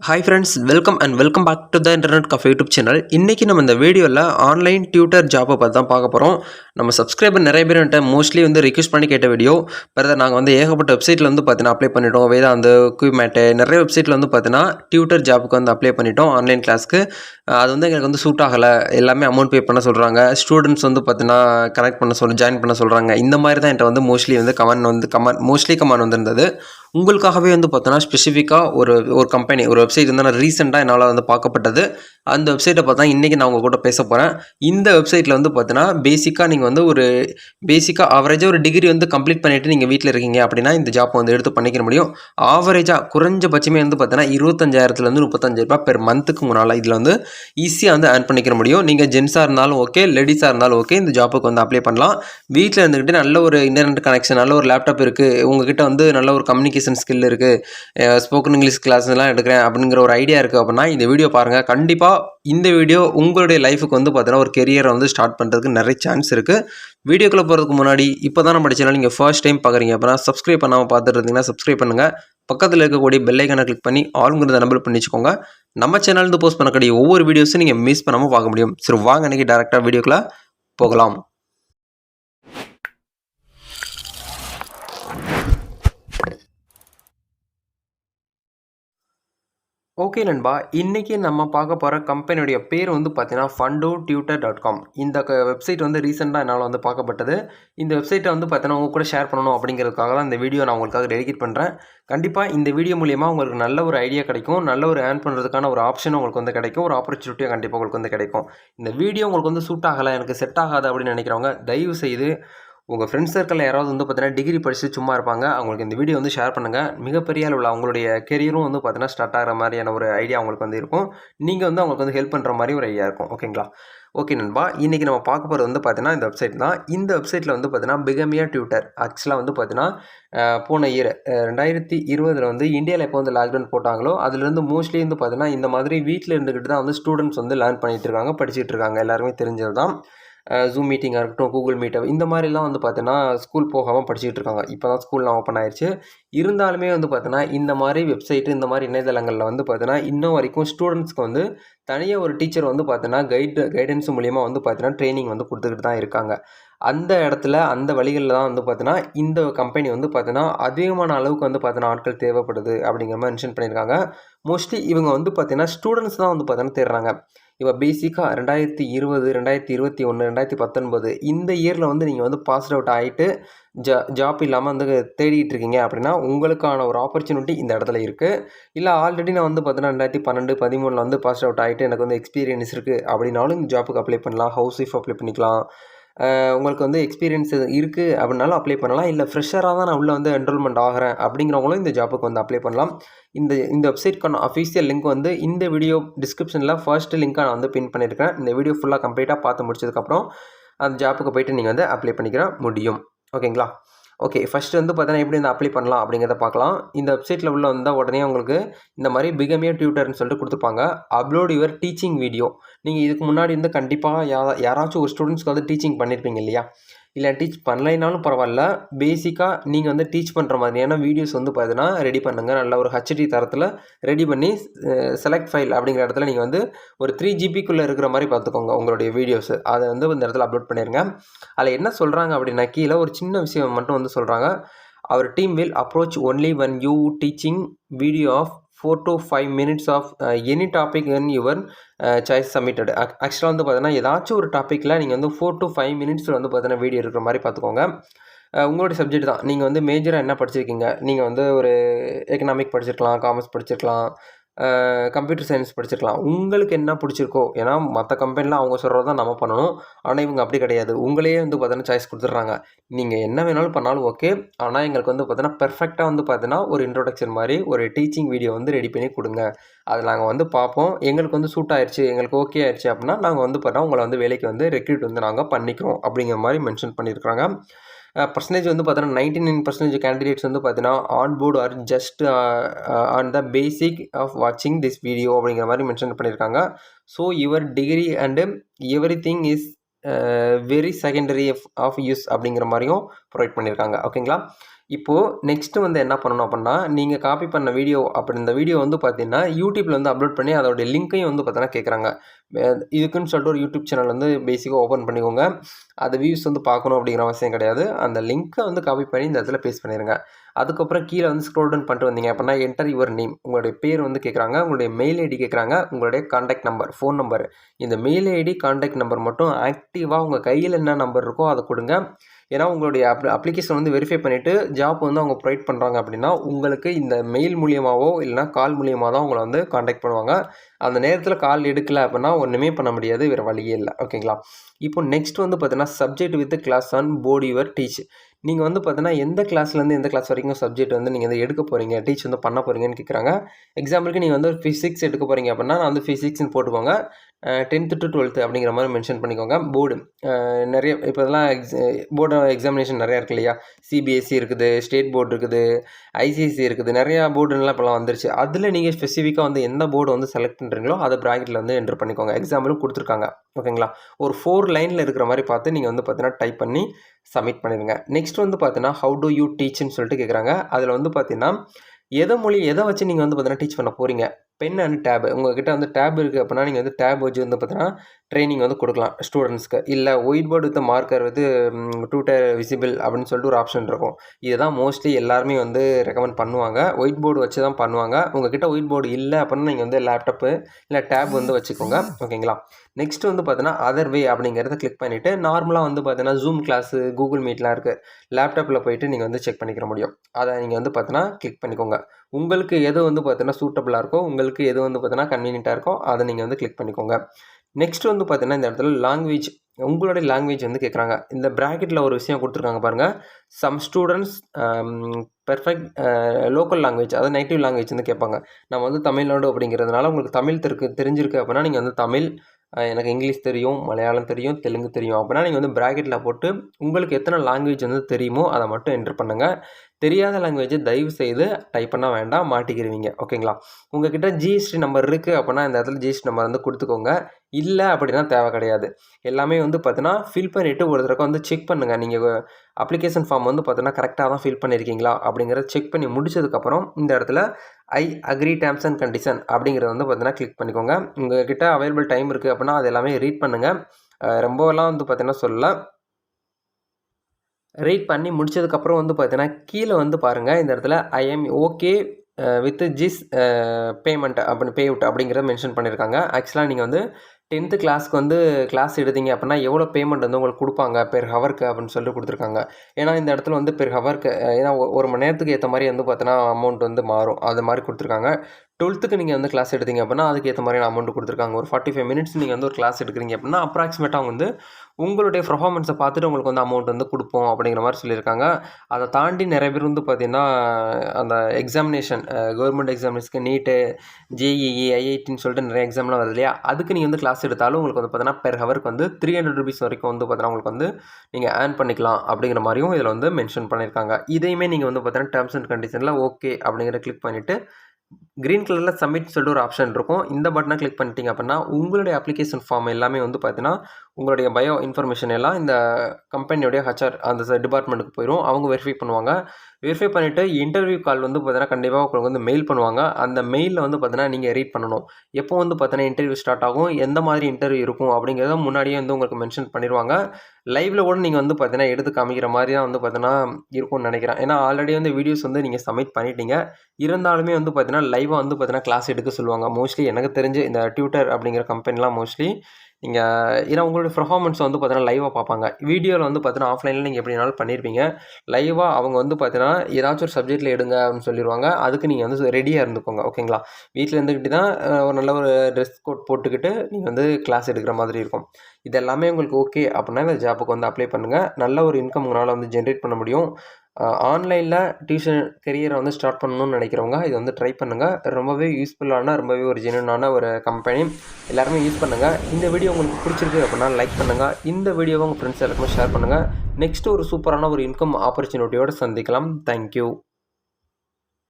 Hi friends welcome and welcome back to the internet cafe YouTube channel இன்றைக்கி நம்ம இந்த வீடியோவில் ஆன்லைன் டியூட்டர் ஜாப்பை பற்றி தான் பார்க்க போகிறோம் நம்ம சப்ஸ்கிரைபர் நிறைய பேர் என்கிட்ட மோஸ்ட்லி வந்து ரிக்வஸ்ட் பண்ணி கேட்ட வீடியோ பிறகு நாங்கள் வந்து ஏகப்பட்ட வெப்சைட்டில் வந்து பார்த்தீங்கன்னா அப்ளை பண்ணிட்டோம். வேதாந்து குவிமேட்டு நிறைய வெப்சைட்டில் வந்து பார்த்தீங்கன்னா டியூட்டர் ஜாப்புக்கு வந்து அப்ளை பண்ணிட்டோம் ஆன்லைன் கிளாஸ்க்கு அது வந்து எங்களுக்கு வந்து சூட் ஆகலை. எல்லாமே அமௌண்ட் பே பண்ண சொல்கிறாங்க ஸ்டூடெண்ட்ஸ் வந்து பார்த்தீங்கன்னா கனெக்ட் பண்ண சொல்லி ஜாயின் பண்ண சொல்கிறாங்க இந்த மாதிரி தான் என்கிட்ட வந்து மோஸ்ட்லி வந்து கமெண்ட் வந்து கமெண்ட் மோஸ்ட்லி கமெண்ட் வந்திருந்தது. உங்களுக்காகவே வந்து பார்த்தோன்னா ஸ்பெசிஃபிக்காக ஒரு ஒரு கம்பெனி ஒரு வெப்சைட் வந்து நான் ரீசெண்டாக என்னால் வந்து பார்க்கப்பட்டது. அந்த வெப்சைட்டை பார்த்தா இன்றைக்கி நான் உங்கள் கூட பேச போகிறேன் இந்த வெப்சைட்டில் வந்து பார்த்தீங்கன்னா பேசிக்காக நீங்கள் வந்து ஒரு பேசிக்காக ஆவரேஜாக ஒரு டிகிரி வந்து கம்ப்ளீட் பண்ணிவிட்டு நீங்கள் வீட்டில் இருக்கீங்க அப்படின்னா இந்த ஜாப் வந்து எடுத்து பண்ணிக்க முடியும். ஆவரேஜாக குறைஞ்சபட்சமே வந்து பார்த்தீங்கன்னா இருபத்தஞ்சாயிரத்துலேருந்து முப்பத்தஞ்சாயிரரூபா பெர் மந்த்துக்கு முன்னால் இதில் வந்து ஈஸியாக வந்து ஏர்ன் பண்ணிக்க முடியும். நீங்கள் ஜென்ஸாக இருந்தாலும் ஓகே லேடிஸாக இருந்தாலும் ஓகே இந்த ஜாப்புக்கு வந்து அப்ளை பண்ணலாம். வீட்டில் இருந்துக்கிட்டு நல்ல ஒரு இன்டர்நெட் கனெக்ஷன் நல்ல ஒரு லேப்டாப் இருக்குது உங்ககிட்ட வந்து நல்ல ஒரு கம்யூனிகேஷன் ஸ்கில் இருக்குது ஸ்போக்கன் இங்கிலீஷ் கிளாஸ்லாம் எடுக்கிறேன் அப்படிங்கிற ஒரு ஐடியா இருக்குது அப்படின்னா இந்த வீடியோ பாருங்கள் கண்டிப்பாக இந்த வீடியோ உங்களுடைய லைஃபுக்கு வந்து பார்த்தீங்கன்னா ஒரு கெரியரை வந்து ஸ்டார்ட் பண்ணுறதுக்கு நிறைய சான்ஸ் இருக்குது வீடியோக்குள்ளே போகிறதுக்கு முன்னாடி இப்போ தான் நம்ம சேனல் நீங்கள் ஃபர்ஸ்ட் டைம் பார்க்குறீங்க அப்படின்னா சப்ஸ்கிரைப் பண்ணாமல் பார்த்துட்டு இருந்தீங்கன்னா சப்ஸ்கிரைப் பண்ணுங்கள் பக்கத்தில் இருக்கக்கூடிய பெல்லைக்கனை கிளிக் பண்ணி ஆளுங்கிறத நம்பர் பண்ணி வச்சுக்கோங்க நம்ம சேனல்ந்து போஸ்ட் பண்ணக்கூடிய ஒவ்வொரு வீடியோஸும் நீங்கள் மிஸ் பண்ணாமல் பார்க்க முடியும். சரி வாங்க இன்றைக்கி டேரெக்டாக வீடியோக்குள்ளே போகலாம். ஓகே நண்பா இன்றைக்கி நம்ம பார்க்க போகிற கம்பெனியுடைய பேர் வந்து பார்த்தீங்கன்னா ஃபண்டோ டியூட்டர் டாட் காம் இந்த வெப்சைட் வந்து ரீசெண்டாக என்னால் வந்து பார்க்கப்பட்டது. இந்த வெப்சைட்டை வந்து பார்த்தீங்கன்னா உங்கள் கூட ஷேர் பண்ணணும் அப்படிங்கிறதுக்காக தான் இந்த வீடியோ நான் உங்களுக்காக டெடிகேட் பண்ணுறேன் கண்டிப்பாக இந்த வீடியோ மூலியமாக உங்களுக்கு நல்ல ஒரு ஐடியா கிடைக்கும். நல்ல ஒரு ஏர்ன் பண்ணுறதுக்கான ஒரு ஆப்ஷன் உங்களுக்கு வந்து கிடைக்கும். ஒரு ஆப்பர்ச்சுனிட்டியும் கண்டிப்பாக உங்களுக்கு வந்து கிடைக்கும். இந்த வீடியோ உங்களுக்கு வந்து சூட் ஆகலை எனக்கு செட் ஆகாது அப்படின்னு நினைக்கிறவங்க தயவு செய்து உங்கள் ஃப்ரெண்ட்ஸ் சர்க்கிளில் யாராவது வந்து பார்த்தீங்கன்னா டிகிரி படித்து சும்மா இருப்பாங்க அவங்களுக்கு இந்த வீடியோ வந்து ஷேர் பண்ணுங்கள் மிகப்பெரிய அளவில் அவங்களுடைய கெரியரும் வந்து பார்த்தீங்கன்னா ஸ்டார்ட் ஆகிற மாதிரியான ஒரு ஐடியா அவங்களுக்கு வந்து இருக்கும். நீங்கள் வந்து அவங்களுக்கு வந்து ஹெல்ப் பண்ணுற மாதிரி ஒரு ஐடியா இருக்கும். ஓகேங்களா ஓகே நண்பா இன்றைக்கி நம்ம பார்க்க போகிறது வந்து பார்த்தீங்கன்னா இந்த வெப்சைட் தான். இந்த வெப்சைட்டில் வந்து பார்த்தீங்கன்னா பிகமியா டியூட்டர் ஆக்சுவலாக வந்து பார்த்தீங்கன்னா போன இயர் ரெண்டாயிரத்தி இருபதில் வந்து இந்தியாவில் எப்போ வந்து லாக்டவுன் போட்டாங்களோ அதுலேருந்து மோஸ்ட்லி வந்து பார்த்தீங்கன்னா இந்த மாதிரி வீட்டில் இருந்துக்கிட்டு தான் வந்து ஸ்டூடெண்ட்ஸ் வந்து லேர்ன் பண்ணிகிட்டு இருக்காங்க படிச்சுட்டு இருக்காங்க. எல்லாருமே தெரிஞ்சது தான் ஜூம் மீட்டிங்காக இருக்கட்டும் கூகுள் மீட்டப் இந்த மாதிரிலாம் வந்து பார்த்தீங்கன்னா ஸ்கூல் போகாமல் படிச்சுட்டு இருக்காங்க. இப்போ தான் ஸ்கூல்லாம் ஓப்பன் ஆயிடுச்சு இருந்தாலுமே வந்து பார்த்தீங்கன்னா இந்த மாதிரி வெப்சைட்டு இந்த மாதிரி இணையதளங்களில் வந்து பார்த்தீங்கன்னா இன்னும் வரைக்கும் ஸ்டூடெண்ட்ஸ்க்கு வந்து தனியாக ஒரு டீச்சர் வந்து பார்த்தீங்கன்னா கைடு கைடன்ஸ் மூலிமா வந்து பார்த்தீங்கன்னா ட்ரைனிங் வந்து கொடுத்துக்கிட்டு தான் இருக்காங்க. அந்த இடத்துல அந்த வழிகளில் தான் வந்து பார்த்தீங்கன்னா இந்த கம்பெனி வந்து பார்த்தீங்கன்னா அதிகமான அளவுக்கு வந்து பார்த்தீங்கன்னா ஆட்கள் தேவைப்படுது அப்படிங்கிற மாதிரி மென்ஷன் பண்ணியிருக்காங்க மோஸ்ட்லி இவங்க வந்து பார்த்தீங்கன்னா ஸ்டூடெண்ட்ஸ் தான் வந்து பார்த்தீங்கன்னா தேடுறாங்க. இப்போ பேசிக்காக ரெண்டாயிரத்தி இருபது ரெண்டாயிரத்தி இருபத்தி ஒன்று ரெண்டாயிரத்தி பத்தொன்பது இந்த இயரில் வந்து நீங்கள் வந்து பாஸ் அவுட் ஆகிட்டு ஜா ஜாப் இல்லாமல் வந்து தேடிட்டு இருக்கீங்க அப்படின்னா உங்களுக்கான ஒரு ஆப்பர்ச்சுனிட்டி இந்த இடத்துல இருக்குது இல்லை ஆல்ரெடி நான் வந்து பார்த்தீங்கன்னா ரெண்டாயிரத்தி பன்னெண்டு பதிமூணில் வந்து பாஸ் அவுட் ஆகிட்டு எனக்கு வந்து எக்ஸ்பீரியன்ஸ் இருக்குது அப்படின்னாலும் இந்த ஜாப்புக்கு அப்ளை பண்ணலாம் ஹவுஸ் ஒய்ஃப் அப்ளை பண்ணிக்கலாம். உங்களுக்கு வந்து எக்ஸ்பீரியன்ஸ் இருக்குது அப்படின்னாலும் அப்ளை பண்ணலாம். இல்லை ஃப்ரெஷராக தான் நான் உள்ளே வந்து என்ரோல்மெண்ட் ஆகிறேன் அப்படிங்கிறவங்களும் இந்த ஜாப்புக்கு வந்து அப்ளை பண்ணலாம். இந்த இந்த வெப்சைட்க்கான அஃபீஷியல் லிங்க் வந்து இந்த வீடியோ டிஸ்கிரிப்ஷனில் ஃபர்ஸ்ட் லிங்க்காக நான் வந்து பின் பண்ணியிருக்கேன் இந்த வீடியோ ஃபுல்லாக கம்ப்ளீட்டாக பார்த்து முடிச்சதுக்கப்புறம் அந்த ஜாப்புக்கு போயிட்டு நீங்கள் வந்து அப்ளை பண்ணிக்கிற முடியும். ஓகேங்களா ஓகே ஃபஸ்ட்டு வந்து பார்த்தீங்கன்னா எப்படி இந்த அப்ளை பண்ணலாம் அப்படிங்கிறத பார்க்கலாம். இந்த வெப்சைட்டில் உள்ள வந்தால் உடனே உங்களுக்கு இந்த மாதிரி பிகமியா டியூட்டர்னு சொல்லிட்டு கொடுத்துருப்பாங்க அப்லோட் யுவர் டீச்சிங் வீடியோ நீங்கள் இதுக்கு முன்னாடி வந்து கண்டிப்பாக யாராச்சும் ஒரு ஸ்டூடெண்ட்ஸ்க்கு வந்து டீச்சிங் பண்ணியிருப்பீங்க இல்லையா? இல்லை டீச் பண்ணலைனாலும் பரவாயில்ல. பேசிக்காக நீங்கள் வந்து டீச் பண்ணுற மாதிரியான வீடியோஸ் வந்து பார்த்தீங்கன்னா ரெடி பண்ணுங்கள் நல்ல ஒரு ஹச்டி தரத்தில் ரெடி பண்ணி செலக்ட் ஃபைல் அப்படிங்கிற இடத்துல நீங்கள் வந்து ஒரு த்ரீ ஜிபிக்குள்ளே இருக்கிற மாதிரி பார்த்துக்கோங்க உங்களுடைய வீடியோஸ் அதை வந்து இந்த இடத்துல அப்லோட் பண்ணிடுங்க அதில் என்ன சொல்கிறாங்க அப்படின்னா கீழே ஒரு சின்ன விஷயம் மட்டும் வந்து சொல்கிறாங்க அவர் team will approach only one you teaching video of four to five minutes of any topic in your choice submitted ஆக்சுவலாக வந்து பார்த்தீங்கன்னா ஏதாச்சும் ஒரு டாப்பிக்கில் நீங்கள் வந்து ஃபோர் டு ஃபைவ் மினிட்ஸில் வந்து பார்த்தீங்கன்னா வீடியோ இருக்கிற மாதிரி பார்த்துக்கோங்க உங்களுடைய சப்ஜெக்ட் தான். நீங்கள் வந்து மேஜராக என்ன படிச்சிருக்கீங்க? நீங்கள் வந்து ஒரு எக்கனாமிக் படிச்சிருக்கலாம் காமர்ஸ் படிச்சிருக்கலாம் கம்ப்யூட்டர் சயின்ஸ் படிச்சிருக்கலாம். உங்களுக்கு என்ன பிடிச்சிருக்கோ ஏன்னா மற்ற கம்பெனிலாம் அவங்க சொல்கிறது தான் நம்ம பண்ணணும். ஆனால் இவங்க அப்படி கிடையாது. உங்களையே வந்து பார்த்தீங்கன்னா சாய்ஸ் கொடுத்துட்றாங்க. நீங்கள் என்ன வேணாலும் பண்ணாலும் ஓகே ஆனால் எங்களுக்கு வந்து பார்த்தீங்கன்னா பெர்ஃபெக்டாக வந்து பார்த்தீங்கன்னா ஒரு இன்ட்ரோடக்ஷன் மாதிரி ஒரு டீச்சிங் வீடியோ வந்து ரெடி பண்ணி கொடுங்க. அதை நாங்கள் வந்து பார்ப்போம். எங்களுக்கு வந்து சூட் ஆயிடுச்சு எங்களுக்கு ஓகே ஆயிடுச்சு அப்படின்னா நாங்கள் வந்து பார்த்தா உங்களை வந்து வேலைக்கு வந்து ரெக்ரூட் வந்து நாங்கள் பண்ணிக்கிறோம் அப்படிங்கிற மாதிரி மென்ஷன் பண்ணியிருக்கிறாங்க. பர்சன்டேஜ் வந்து பார்த்தோன்னா நைன்டி நைன் பர்சன்டேஜ் கேண்டிடேட்ஸ் வந்து பார்த்தீங்கன்னா on board or just on the basic of வாட்சிங் திஸ் வீடியோ அப்படிங்கிற மாதிரி மென்ஷன் பண்ணியிருக்காங்க. So your degree and everything is very secondary of use அப்படிங்கிற மாதிரியும் ப்ரொவைட் பண்ணியிருக்காங்க. ஓகேங்களா இப்போது நெக்ஸ்ட்டு வந்து என்ன பண்ணணும் அப்படின்னா நீங்கள் காப்பி பண்ண வீடியோ அப்படி இந்த வீடியோ வந்து பார்த்தீங்கன்னா யூடியூப்பில் வந்து அப்லோட் பண்ணி அதோடைய லிங்க்கையும் வந்து பார்த்தீங்கன்னா கேட்குறாங்க இதுக்குன்னு சொல்லிட்டு ஒரு யூடியூப் சேனல் வந்து பேசிக்காக ஓப்பன் பண்ணிக்கோங்க. அது வியூஸ் வந்து பார்க்கணும் அப்படிங்கிற அவசியம் கிடையாது. அந்த லிங்க்கை வந்து காப்பி பண்ணி இந்த இடத்துல பேஸ்ட் பண்ணிடுங்க அதுக்கப்புறம் கீழே வந்து ஸ்க்ரோல் டவுன் பண்ணிட்டு வந்தீங்க அப்படின்னா என்டர் யுவர் நேம் உங்களுடைய பேர் வந்து கேட்குறாங்க உங்களுடைய மெயில் ஐடி கேட்குறாங்க உங்களுடைய காண்டாக்ட் நம்பர் ஃபோன் நம்பர் இந்த மெயில் ஐடி காண்டாக்ட் நம்பர் மட்டும் ஆக்டிவாக உங்கள் கையில் என்ன நம்பர் இருக்கோ அதை கொடுங்க. ஏன்னா உங்களுடைய அப் அப்ளிகேஷன் வந்து வெரிஃபை பண்ணிவிட்டு ஜாப் வந்து அவங்க ப்ரொவைட் பண்ணுறாங்க அப்படின்னா உங்களுக்கு இந்த மெயில் மூலியமாகவோ இல்லைனா கால் மூலியமாக தான் உங்களை வந்து காண்டாக்ட் பண்ணுவாங்க. அந்த நேரத்தில் கால் எடுக்கலை அப்படின்னா ஒன்றுமே பண்ண முடியாது வேறு வழியே இல்லை. ஓகேங்களா இப்போ நெக்ஸ்ட் வந்து பார்த்தீங்கன்னா subject with class on board your teach நீங்கள் வந்து பார்த்தீங்கன்னா எந்த கிளாஸ்லேருந்து எந்த கிளாஸ் வரைக்கும் சப்ஜெக்ட் வந்து நீங்கள் வந்து எடுக்க போகிறீங்க டீச் வந்து பண்ண போகிறீங்கன்னு கேட்குறாங்க எக்ஸாம்பிளுக்கு நீங்கள் வந்து ஃபிசிக்ஸ் எடுக்க போகிறீங்க அப்படின்னா நான் வந்து ஃபிசிக்ஸ்னு போட்டுக்கோங்க. டென்த்து டு டுவெல்த்து அப்படிங்கிற மாதிரி மென்ஷன் பண்ணிக்கோங்க. போர்டு நிறைய இப்போ இதெல்லாம் எக்ஸ் போர்டு எக்ஸாமினேஷன் நிறையா இருக்கு இல்லையா? சிபிஎஸ்சி இருக்குது ஸ்டேட் போர்டு இருக்குது ஐசிஎஸ்சி இருக்குது நிறையா போர்டுலாம் இப்போலாம் வந்துருச்சு. அதில் நீங்கள் ஸ்பெசிஃபிக்காக வந்து எந்த போர்டு வந்து செலக்ட் பண்ணுறீங்களோ அதை ப்ராக்கெட்டில் வந்து என்ட்ரு பண்ணிக்கோங்க. எக்ஸாம்பிளும் கொடுத்துருக்காங்க. ஓகேங்களா ஒரு ஃபோர் லைனில் இருக்கிற மாதிரி பார்த்து நீங்கள் வந்து பார்த்தீங்கன்னா டைப் பண்ணி சப்மிட் பண்ணிடுங்க. நெக்ஸ்ட் வந்து பார்த்தீங்கன்னா ஹவு டு யூ டீச்னு சொல்லிட்டு கேட்குறாங்க அதில் வந்து பார்த்தீங்கன்னா எதை மொழி எதை வச்சு நீங்கள் வந்து பார்த்தீங்கன்னா டீச் பண்ண போகிறீங்க பென் அண்ட் டேப் உங்கள்கிட்ட வந்து டேப் இருக்குது அப்படின்னா நீங்கள் வந்து டேப் வச்சு வந்து பார்த்தீங்கன்னா ட்ரைனிங் வந்து கொடுக்கலாம் ஸ்டூடெண்ட்ஸ்க்கு இல்லை ஒயிட் போர்டு வித் மார்க்கர் வந்து டூட்டர் விசிபிள் அப்படின்னு சொல்லிட்டு ஒரு ஆப்ஷன் இருக்கும். இதுதான் மோஸ்ட்லி எல்லாருமே வந்து ரெக்கமெண்ட் பண்ணுவாங்க. ஒயிட் போர்டு வச்சு தான் பண்ணுவாங்க. உங்ககிட்ட ஒயிட் போர்டு இல்லை அப்படின்னா நீங்கள் வந்து லேப்டாப்பு இல்லை டேப் வந்து வச்சுக்கோங்க. ஓகேங்களா நெக்ஸ்ட் வந்து பார்த்தீங்கன்னா அதர் வே அப்படிங்கிறத கிளிக் பண்ணிவிட்டு நார்மலாக வந்து பார்த்தீங்கன்னா ஜூம் கிளாஸு கூகுள் மீட்லாம் இருக்குது லேப்டாப்பில் போயிட்டு நீங்கள் வந்து செக் பண்ணிக்கிற முடியும். அதை நீங்கள் வந்து பார்த்தீங்கன்னா கிளிக் பண்ணிக்கோங்க. உங்களுக்கு எது வந்து பார்த்தீங்கன்னா சூட்டபுளாக இருக்கோ உங்களுக்கு எது வந்து பார்த்தீங்கன்னா கன்வீனியண்ட்டாக இருக்கோ அதை நீங்கள் வந்து கிளிக் பண்ணிக்கோங்க. நெக்ஸ்ட் வந்து பார்த்தீங்கன்னா இந்த இடத்துல லாங்குவேஜ் உங்களுடைய லாங்குவேஜ் வந்து கேட்குறாங்க இந்த ப்ராக்கெட்டில் ஒரு விஷயம் கொடுத்துருக்காங்க பாருங்கள் some students perfect local language அதாவது நெகட்டிவ் லாங்குவேஜ் வந்து கேட்பாங்க. நம்ம வந்து தமிழ்நாடு அப்படிங்கிறதுனால உங்களுக்கு தமிழ் தெருக்கு தெரிஞ்சிருக்கு அப்படின்னா நீங்கள் வந்து தமிழ் uh, எனக்கு இங்கிலீஷ் தெரியும் மலையாளம் தெரியும் தெலுங்கு தெரியும். அப்படின்னா நீங்கள் வந்து ப்ராக்கெட்டில் போட்டு உங்களுக்கு எத்தனை லாங்குவேஜ் வந்து தெரியுமோ அதை மட்டும் என்ட்ரு பண்ணுங்கள் தெரியாத லாங்குவேஜை தயவு செய்து டைப் பண்ண வேண்டாம் மாட்டிக்கிருவீங்க. ஓகேங்களா உங்ககிட்ட ஜிஎஸ்டி நம்பர் இருக்குது அப்படின்னா இந்த இடத்துல ஜிஎஸ்டி நம்பர் வந்து கொடுத்துக்கோங்க. இல்லை அப்படின்னா தேவை கிடையாது. எல்லாமே வந்து பார்த்தீங்கன்னா ஃபில் பண்ணிவிட்டு ஒரு தடவை வந்து செக் பண்ணுங்கள் நீங்கள் அப்ளிகேஷன் ஃபார்ம் வந்து பார்த்தீங்கன்னா கரெக்டாக தான் ஃபில் பண்ணியிருக்கீங்களா அப்படிங்கிறத செக் பண்ணி முடிச்சதுக்கப்புறம் இந்த இடத்துல I agree terms and condition அப்படிங்கிறத வந்து பார்த்தீங்கன்னா கிளிக் பண்ணிக்கோங்க. உங்கள் கிட்டே அவைலபிள் டைம் இருக்குது அப்படின்னா அது எல்லாமே ரீட் பண்ணுங்கள் ரொம்பலாம் வந்து பார்த்தீங்கன்னா சொல்லலை. ரீட் பண்ணி முடிச்சதுக்கப்புறம் வந்து பார்த்தீங்கன்னா கீழே வந்து பாருங்கள் இந்த இடத்துல I am okay with this payment அப்படின்னு பே அவுட் அப்படிங்கிறத மென்ஷன் பண்ணியிருக்காங்க ஆக்சுவலாக நீங்கள் வந்து டென்த்து கிளாஸ்க்கு வந்து கிளாஸ் எடுத்தீங்க அப்படின்னா எவ்வளோ பேமெண்ட் வந்து உங்களுக்கு கொடுப்பாங்க? பெர் ஹவருக்கு அப்படின்னு சொல்லிட்டு கொடுத்துருக்காங்க. ஏன்னா இந்த இடத்துல வந்து பெர் ஹவருக்கு ஏன்னா ஒரு மணி நேரத்துக்கு ஏற்ற மாதிரி வந்து பார்த்தோன்னா அமௌண்ட் வந்து மாறும். அது மாதிரி கொடுத்துருக்காங்க. டுவெல்த்துக்கு நீங்கள் வந்து கிளாஸ் எடுத்தீங்க அப்படின்னா அதுக்கு ஏற்ற மாதிரியான அமௌண்ட் கொடுத்துருக்காங்க. ஒரு ஃபார்ட்டி ஃபைவ் மினிட்ஸ் நீங்கள் வந்து ஒரு கிளாஸ் எடுக்கிறீங்க அப்படின்னா அப்ராக்சிமேட்டாக வந்து உங்களுடைய பர்ஃபார்மன்ஸை பார்த்துட்டு உங்களுக்கு வந்து அமௌண்ட் வந்து கொடுப்போம் அப்படிங்கிற மாதிரி சொல்லியிருக்காங்க. அதை தாண்டி நிறைய பேர் வந்து பார்த்திங்கன்னா அந்த எக்ஸாமினேஷன் கவர்மெண்ட் எக்ஸாமினேஷனுக்கு நீட்டு ஜேஇஇ ஐஐடின்னு சொல்லிட்டு நிறைய எக்ஸாம்லாம் வருது இல்லையா? அதுக்கு நீங்கள் வந்து கிளாஸ் எடுத்தாலும் உங்களுக்கு வந்து பார்த்தீங்கன்னா பெர் ஹவருக்கு வந்து த்ரீ ஹண்ட்ரட் ருபீஸ் வரைக்கும் வந்து பார்த்தீங்கன்னா உங்களுக்கு வந்து நீங்கள் ஏர்ன் பண்ணிக்கலாம் அப்படிங்கிற மாதிரியும் இதில் வந்து மென்ஷன் பண்ணியிருக்காங்க. இதையுமே நீங்கள் வந்து பார்த்தீங்கன்னா டேர்ம்ஸ் அண்ட் கண்டிஷனில் ஓகே அப்படிங்கிற கிளிக் பண்ணிவிட்டு க்ரீன் கலரில் சப்மிட் சொல்லிட்டு ஒரு ஆப்ஷன் இருக்கும். இந்த பட்டனை கிளிக் பண்ணிட்டீங்க அப்படின்னா உங்களுடைய அப்ளிகேஷன் ஃபார்ம் எல்லாமே வந்து பார்த்தீங்கன்னா உங்களுடைய பயோ இன்ஃபர்மேஷன் எல்லாம் இந்த கம்பெனியோடைய ஹச்ஆர் அந்த டிபார்ட்மெண்ட்டுக்கு போயிடும் அவங்க வெரிஃபை பண்ணுவாங்க. வெரிஃபை பண்ணிவிட்டு இன்டர்வியூ கால் வந்து பார்த்தீங்கன்னா கண்டிப்பாக உங்களுக்கு வந்து மெயில் பண்ணுவாங்க. அந்த மெயிலில் வந்து பார்த்தீங்கன்னா நீங்கள் ரீட் பண்ணணும். எப்போ வந்து பார்த்தீங்கன்னா இன்டர்வியூ ஸ்டார்ட் ஆகும்? எந்த மாதிரி இன்டர்வியூ இருக்கும்? அப்படிங்கிறத முன்னாடியே வந்து உங்களுக்கு மென்ஷன் பண்ணிடுவாங்க லைவில் கூட நீங்கள் வந்து பார்த்தீங்கன்னா எடுத்து காமிக்கிற மாதிரி தான் வந்து பார்த்தீங்கன்னா இருக்கும்னு நினைக்கிறேன். ஏன்னா ஆல்ரெடி வந்து வீடியோஸ் வந்து நீங்கள் சப்மிட் பண்ணிட்டீங்க. இருந்தாலுமே வந்து பார்த்தீங்கன்னா லைவாக வந்து பார்த்தீங்கன்னா கிளாஸ் எடுக்க சொல்லுவாங்க. மோஸ்ட்லி எனக்கு தெரிஞ்சு இந்த டியூட்டர் அப்படிங்கிற கம்பெனிலாம் மோஸ்ட்லி நீங்கள் ஏன்னா உங்களுடைய பர்ஃபார்மன்ஸ் வந்து பார்த்தீங்கன்னா லைவாக பார்ப்பாங்க. வீடியோவில் வந்து பார்த்தீங்கன்னா ஆஃப்லைனில் நீங்கள் எப்படினாலும் பண்ணியிருப்பீங்க லைவாக அவங்க வந்து பார்த்தீங்கன்னா ஏதாச்சும் ஒரு சப்ஜெக்ட்டில் எடுங்க அப்படின்னு சொல்லிடுவாங்க அதுக்கு நீங்கள் வந்து ரெடியாக இருந்துக்கோங்க ஓகேங்களா வீட்டில் இருந்துக்கிட்டு தான் ஒரு நல்ல ஒரு ட்ரெஸ் கோட் போட்டுக்கிட்டு நீங்கள் வந்து கிளாஸ் எடுக்கிற மாதிரி இருக்கும். இது எல்லாமே உங்களுக்கு ஓகே அப்படின்னா இந்த ஜாப்புக்கு வந்து அப்ளை பண்ணுங்கள் நல்ல ஒரு இன்கம் உங்களால் வந்து ஜென்ரேட் பண்ண முடியும். ஆன்லைனில் டியூஷன் கெரியரை வந்து ஸ்டார்ட் பண்ணணும்னு நினைக்கிறவங்க இது வந்து ட்ரை பண்ணுங்கள் ரொம்பவே யூஸ்ஃபுல்லான ரொம்பவே ஒரு ஜென்யூனான ஒரு கம்பெனி எல்லாருமே யூஸ் பண்ணுங்கள் இந்த வீடியோ உங்களுக்கு பிடிச்சிருக்கு அப்படின்னா லைக் பண்ணுங்கள் இந்த வீடியோவை உங்கள் ஃப்ரெண்ட்ஸ் எல்லாருக்குமே ஷேர் பண்ணுங்கள் நெக்ஸ்ட் ஒரு சூப்பரான ஒரு இன்கம் ஆப்பர்ச்சுனிட்டியோடு சந்திக்கலாம். தேங்க்யூ